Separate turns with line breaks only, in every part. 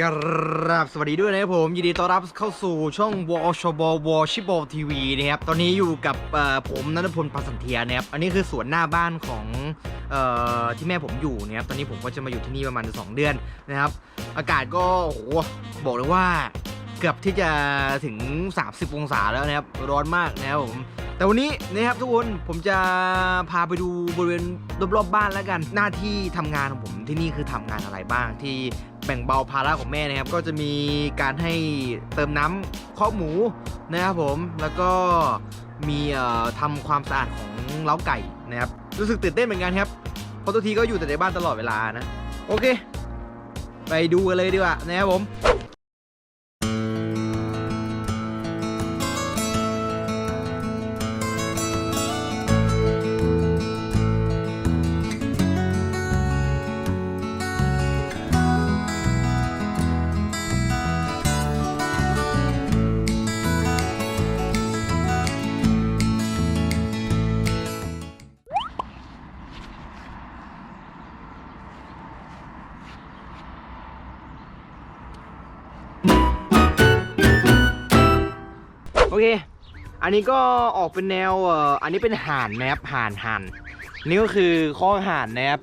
กราบสวัสดีด้วยนะครับผม ยินดีต้อนรับเข้าสู่ช่องวอชบวอชิบอทีวีนะครับ ตอนนี้อยู่กับผมนันทพลปัสันเทียนะครับ อันนี้คือสวนหน้าบ้านของออที่แม่ผมอยู่นะครับ ตอนนี้ผมก็จะมาอยู่ที่นี่ประมาณ 2 เดือนนะครับ อากาศก็โอ้โหบอกเลยว่าเกือบที่จะถึง 30 องศาแล้วนะครับ ร้อนมากนะครับผมแต่วันนี้นะครับทุกคนผมจะพาไปดูบริเวณรอบๆบ้านแล้วกันหน้าที่ทำงานของผมที่นี่คือทำงานอะไรบ้างที่ แบ่งเบาภาระของแม่นะครับ ก็จะมีการให้เติมน้ำข้อหมูนะครับผม แล้วก็มีทำความสะอาดของเล้าไก่นะครับ รู้สึกตื่นเต้นเหมือนกันครับ เพราะทุกทีก็อยู่แต่ในบ้านตลอดเวลานะ โอเค ไปดูกันเลยดีกว่านะครับผม โอเค อันนี้ก็ออกเป็นแนวเอ่ออันนี้เป็นห่านนะครับห่านห่านนี่ก็คือข้อห่านนะครับ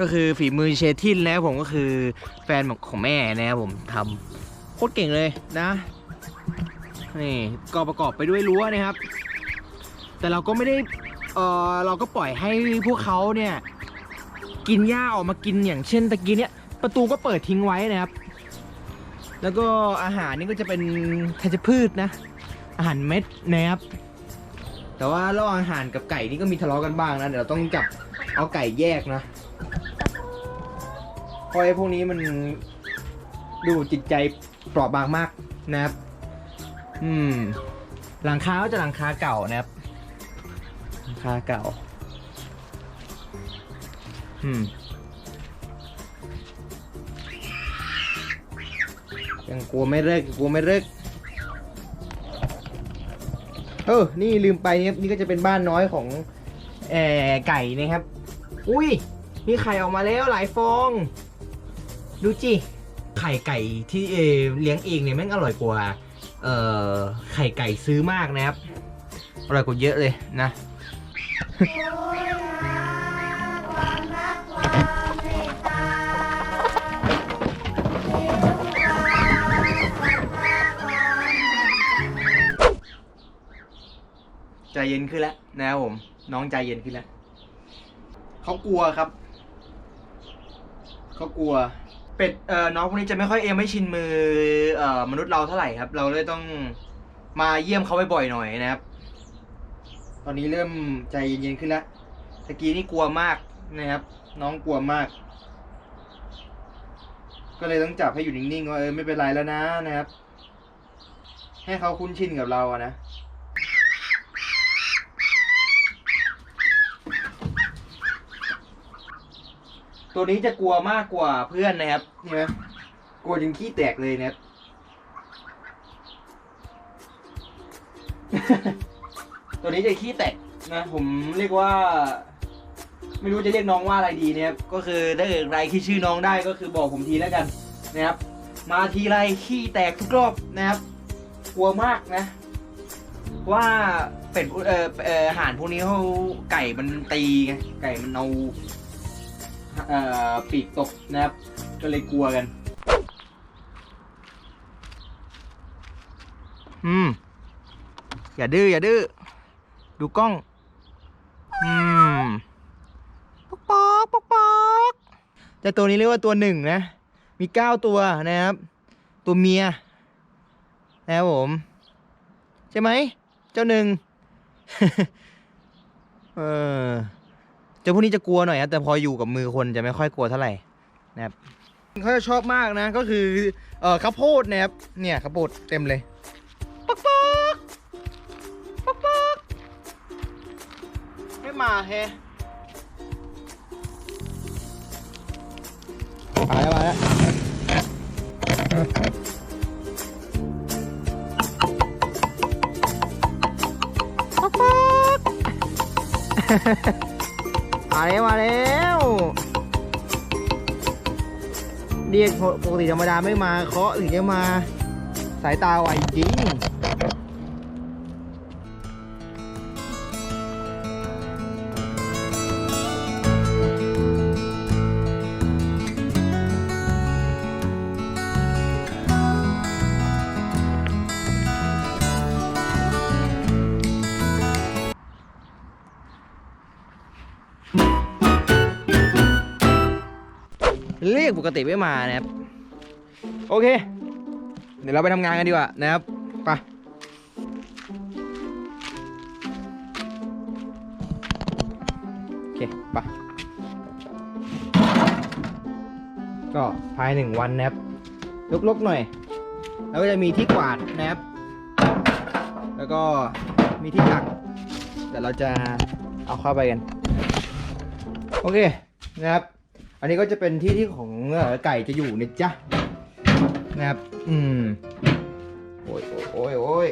ก็คือฝีมือเชทินนะครับผมก็คือแฟนของแม่นะครับผมทำโคตรเก่งเลยนะนี่ก็ประกอบไปด้วยรั้วนะครับ แต่เราก็ไม่ได้เออเราก็ปล่อยให้พวกเขาเนี่ย กินหญ้าออกมากินอย่างเช่นตะกี้เนี่ยประตูก็เปิดทิ้งไว้นะครับ แล้วก็อาหารนี่ก็จะเป็นธัญพืชนะ อาหารเม็ดนะครับ แต่ว่าระหว่างอาหารกับไก่นี่ก็มีทะเลาะกันบ้างนะ เดี๋ยวเราต้องจับเอาไก่แยกนะเพราะไอ้พวกนี้มันดูจิตใจเปราะบางมากนะครับ อืม หลังคาก็จะหลังคาเก่านะครับ หลังคาเก่า อืม ยังกลัวไม่เลิกกลัวไม่เลิกเออ นี่ลืมไปนะครับนี่ก็จะเป็นบ้านน้อยของแอไก่นะครับ อุ้ยมีไข่ออกมาแล้วหลายฟอง ดูจิไข่ไก่ที่เออเลี้ยงเองเนี่ยแม่งอร่อยกว่าเอ่อไข่ไก่ซื้อมากนะครับ อร่อยกว่าเยอะเลยนะ ใจเย็นขึ้นแล้วนะครับผม น้องใจเย็นขึ้นแล้วเขากลัวครับเขากลัว เป็ดเอ่อน้องพวกนี้จะไม่ค่อยเอมไม่ชินมือเอ่อมนุษย์เราเท่าไหร่ครับ เราเลยต้องมาเยี่ยมเขาบ่อยๆหน่อยนะครับ ตอนนี้เริ่มใจเย็นๆขึ้นแล้วตะกี้นี่กลัวมากนะครับ น้องกลัวมาก ก็เลยต้องจับให้อยู่นิ่งๆว่าเออไม่เป็นไรแล้วนะนะครับ ให้เขาคุ้นชินกับเราอะนะ ตัวนี้จะกลัวมากกว่าเพื่อนนะครับนี่ไหมกลัวจนขี้แตกเลยนะครับ ตัวนี้จะขี้แตกนะ ผมเรียกว่า ไม่รู้จะเรียกน้องว่าอะไรดีนะครับก็คือถ้าเกิดใครคิดชื่อน้องได้ก็คือบอกผมทีแล้วกันนะครับ มาทีไรขี้แตกทุกรอบนะครับ กลัวมากนะ ว่าเป็ดเอ่อเอ่อาหารพวกนี้เขาไก่มันตีไงไก่มันเอา ปีกตกนะครับ ก็เลยกลัวกัน อืม อย่าดื้ออย่าดื้อ ดูกล้อง อืมป๊อกป๊อกป๊อกป๊อกแต่ตัวนี้เรียกว่าตัวหนึ่งนะ มีเก้าตัวนะครับ ตัวเมีย นะครับผม ใช่ไหม เจ้าหนึ่ง เออ เจ้าพวกนี้จะกลัวหน่อยครับแต่พออยู่กับมือคนจะไม่ค่อยกลัวเท่าไหร่นะครับเขาจะชอบมากนะก็คือเอ่อข้าวโพดนะครับเนี่ยข้าวโพดเต็มเลยปักปักปักปักไม่มาแฮมาแล้วมาแล้วปักปัก มาแล้วมาแล้วเรียกปกติธรรมดาไม่มาเคาะถึงจะมาสายตาไวจริง เรียกปกติไม่มานะครับ โอเค เดี๋ยวเราไปทำงานกันดีกว่านะครับไปโอเคไปก็ภายหนึ่งวันนะครับลกๆหน่อย แล้วก็จะมีที่กวาดนะครับ แล้วก็มีที่ตักเดี๋ยวเราจะเอาเข้าไปกัน โอเคนะครับ อันนี้ก็จะเป็นที่ที่ของไก่จะอยู่นะจ๊ะนะครับ อืม โอ้ยโอ้ยโอ้ย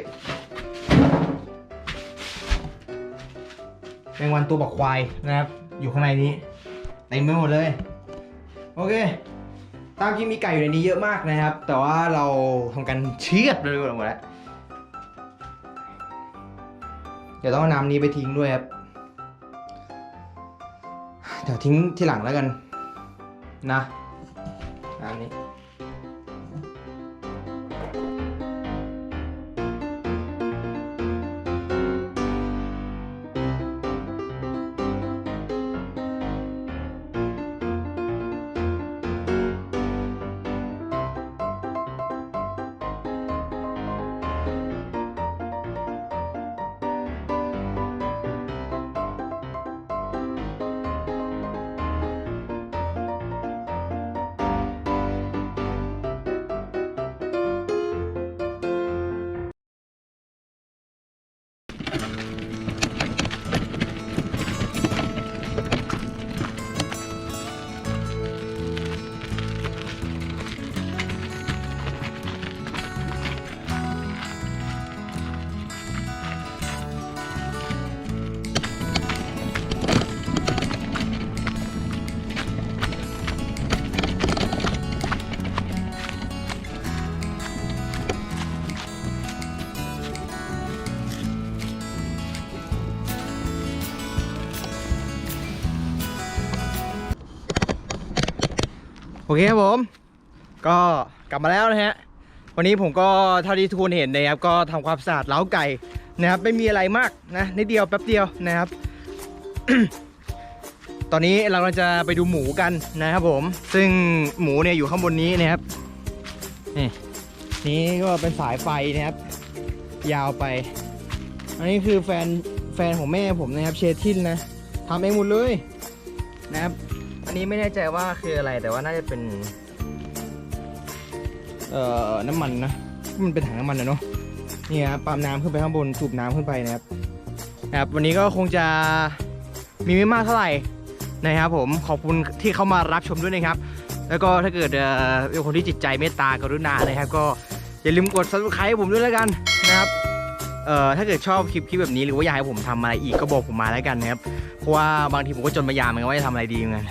แมงวันตัวบักควายนะครับ อยู่ข้างในนี้เต็มไปหมดเลย โอเค ตามจริงมีไก่อยู่ในนี้เยอะมากนะครับ แต่ว่าเราทำการเชือดเลยหมดแล้วเดี๋ยวต้องเอาน้ำนี้ไปทิ้งด้วยครับ เดี๋ยวทิ้งที่หลังแล้วกัน นะอันนี้ เคครับผม ก็กลับมาแล้วนะฮะ วันนี้ผมก็เท่าที่ทุกคนเห็นนะครับ ก็ทำความสะอาดเล้าไก่นะครับ ไม่มีอะไรมากนะนิดเดียวแป๊บเดียวนะครับ ตอนนี้เรากำลังจะไปดูหมูกันนะครับผม ซึ่งหมูเนี่ยอยู่ข้างบนนี้นะครับ นี่นี่ก็เป็นสายไฟนะครับ ยาวไป อันนี้คือแฟนแฟนของแม่ผมนะครับ เชทินนะทำเองหมดเลยนะครับ นนี้ไม่แน่ใจว่าคืออะไรแต่ว่าน่าจะเป็น เอ่อ น้ำมันนะ มันเป็นถังน้ำมันนะเนาะ นี่ครับปั๊มน้ำขึ้นไปข้างบนสูบน้ำขึ้นไปนะครับนะครับ วันนี้ก็คงจะมีไม่มากเท่าไหร่นะครับผม ขอบคุณที่เข้ามารับชมด้วยนะครับ แล้วก็ถ้าเกิดเอ่อเป็นคนที่จิตใจเมตตากรุณานะครับ ก็อย่าลืมกด subscribe ให้ผมด้วยแล้วกันนะครับเอ่อถ้าเกิดชอบคลิปคลิปแบบนี้หรือว่าอยากให้ผมทำอะไรอีกก็บอกผมมาแล้วกันนะครับ เพราะว่าบางทีผมก็จนมายามเหมือนกันว่าจะทำอะไรดีเหมือนกัน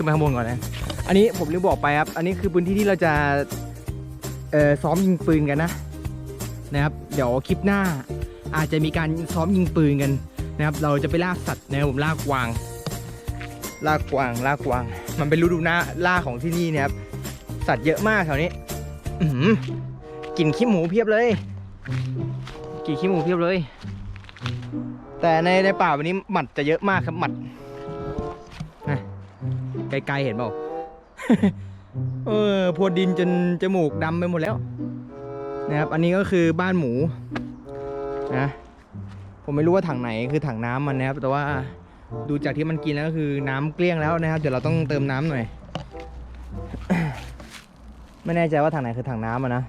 ขึ้นไปข้างบนก่อนนะ อันนี้ผมลืมบอกไปครับ อันนี้คือพื้นที่ที่เราจะเอ่อซ้อมยิงปืนกันนะนะครับ เดี๋ยวคลิปหน้า อาจจะมีการซ้อมยิงปืนกันนะครับ เราจะไปล่าสัตว์นะครับผมล่ากวาง ล่ากวางล่ากวาง มันเป็นฤดูหน้าล่าของที่นี่นะครับ สัตว์เยอะมากแถวนี้อืกลิ่นขี้หมูเพียบเลยกลิ่นขี้หมูเพียบเลย แต่ในในป่าวันนี้หมัดจะเยอะมากครับหมัด ไกลๆเห็นเปล่า เออพรวนดินจนจมูกดำไปหมดแล้ว นะครับ อันนี้ก็คือบ้านหมูนะ ผมไม่รู้ว่าถังไหนคือถังน้ำมันนะครับ แต่ว่าดูจากที่มันกินแล้วก็คือน้ำเกลี้ยงแล้วนะครับ เดี๋ยวเราต้องเติมน้ำหน่อย ไม่แน่ใจว่าถังไหนคือถังน้ำอะนะ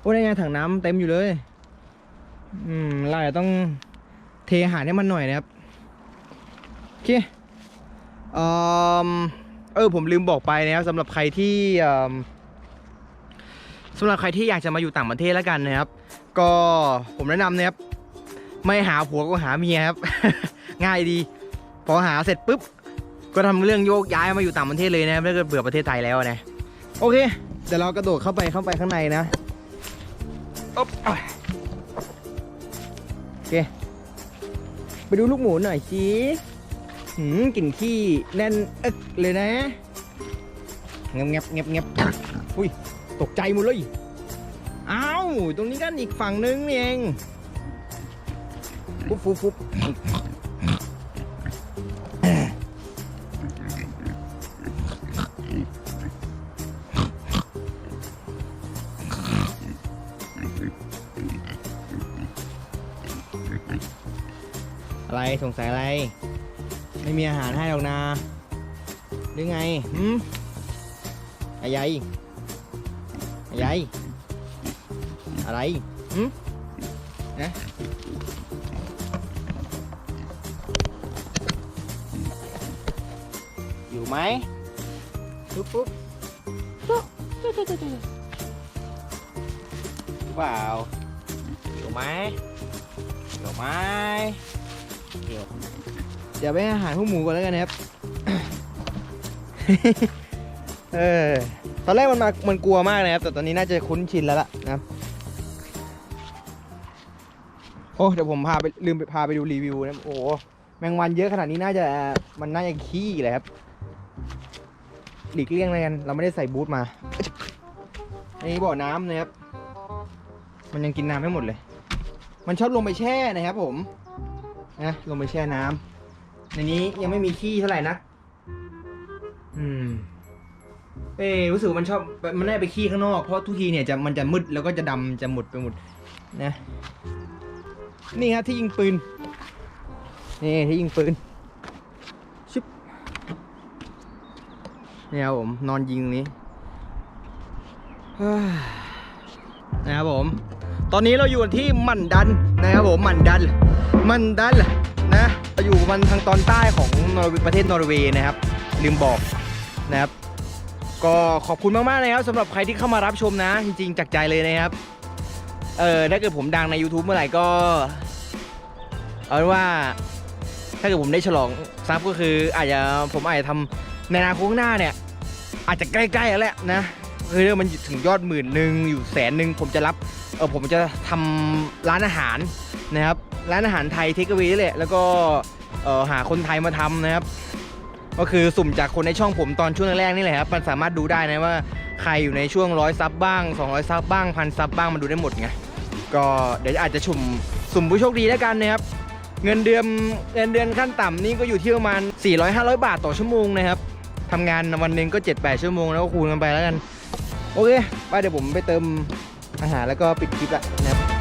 โอ้ยไงถังน้ำเต็มอยู่เลย อืมเราจะต้องเทอาหารให้มันหน่อยนะครับ โอเคอ่อ เออผมลืมบอกไปนะครับสำหรับใครที่สำหรับใครที่อยากจะมาอยู่ต่างประเทศแล้วกันนะครับ ก็ผมแนะนำนะครับไม่หาผัวก็หาเมียครับ ง่ายดี พอหาเสร็จปุ๊บ ก็ทำเรื่องโยกย้ายมาอยู่ต่างประเทศเลยนะครับถ้าเกิดเบื่อประเทศไทยแล้วนะโอเคเดี๋ยวเรากระโดดเข้าไปเข้าไปข้างในนะอ๊บอะโอเค ไปดูลูกหมูหน่อยสิ หืมกลิ่นขี้แน่นอึกเลยนะเงียบเงียบเงียบเงียบอุ้ยตกใจหมดเลยอ้าวตรงนี้กันอีกฝั่งนึงนี่เองฟุบฟุบฟุบอะไรสงสัยอะไร ไม่มีอาหารให้หรอกนะหรือไงหืมอะไรอะไรอะไรหืมนะอยู่ไหมปุ๊บปุ๊บว้าวอยู่ไหมอยู่ไหมเดี๋ยวเดี๋ยวไปให้อาหารพวกหมูก่อนแล้วกันนะครับ เออ ตอนแรกมันมา มันกลัวมากนะครับ แต่ตอนนี้น่าจะคุ้นชินแล้วล่ะนะครับโอ้เดี๋ยวผมพาไปลืมไปพาไปดูรีวิวนะ โอ้แมงวันเยอะขนาดนี้น่าจะมันน่าจะขี้เลยครับ หลีกเลี่ยงเลยกัน เราไม่ได้ใส่บูทมา อันนี้บ่อน้ำนะครับ มันยังกินน้ำไม่หมดเลย มันชอบลงไปแช่นะครับผมนะลงไปแช่น้ำ ในนี้ยังไม่มีขี้เท่าไหร่นัก อืม เอ้รู้สึกมันชอบ มันได้ไปขี้ข้างนอก เพราะทุกทีเนี่ยจะมันจะมืดแล้วก็จะดำจะหมดไปหมดนะ นี่ฮะที่ยิงปืน นี่ที่ยิงปืนชิบนี่ครับผม นอนยิงตรงนี้นะครับผม ตอนนี้เราอยู่ที่มันดันนะครับผมมันดัน มันดันนะ อยู่มันทางตอนใต้ของนอร์เวย์ประเทศนอร์เวย์นะครับ ลืมบอกนะครับ ก็ขอบคุณมากๆเลยครับสำหรับใครที่เข้ามารับชมนะ จริงๆจากใจเลยนะครับ เออถ้าเกิดผมดังใน YouTube เมื่อไหร่ก็ เอาเป็นว่า ถ้าเกิดผมได้ฉลองซับก็คือ อาจจะผมอาจจะทำในอนาคตข้างหน้าเนี่ย อาจจะใกล้ๆแล้วแหละนะคือถ้ามันถึงยอดหมื่นหนึ่งอยู่แสนหนึ่งผมจะรับเออผมจะทำร้านอาหาร นะครับร้านอาหารไทยเทคเวนี่แหละแล้วก็หาคนไทยมาทำนะครับ ก็คือสุ่มจากคนในช่องผมตอนช่วงแรกๆนี่แหละครับมันสามารถดูได้นะว่าใครอยู่ในช่วงร้อยซับบ้าง 200 ซับบ้างพันซับบ้างมันดูได้หมดไงก็เดี๋ยวอาจจะชุ่มสุ่มผู้โชคดีแล้วกันนะครับเงินเดือนเงินเดือนขั้นต่ำนี่ก็อยู่ที่ประมาณ 400-500 บาทต่อชั่วโมงนะครับทำงานวันหนึ่งก็ 7-8 ชั่วโมงแล้วก็คูณกันไปแล้วกัน โอเคไปเดี๋ยวผมไปเติมอาหารแล้วก็ปิดคลิปละนะครับ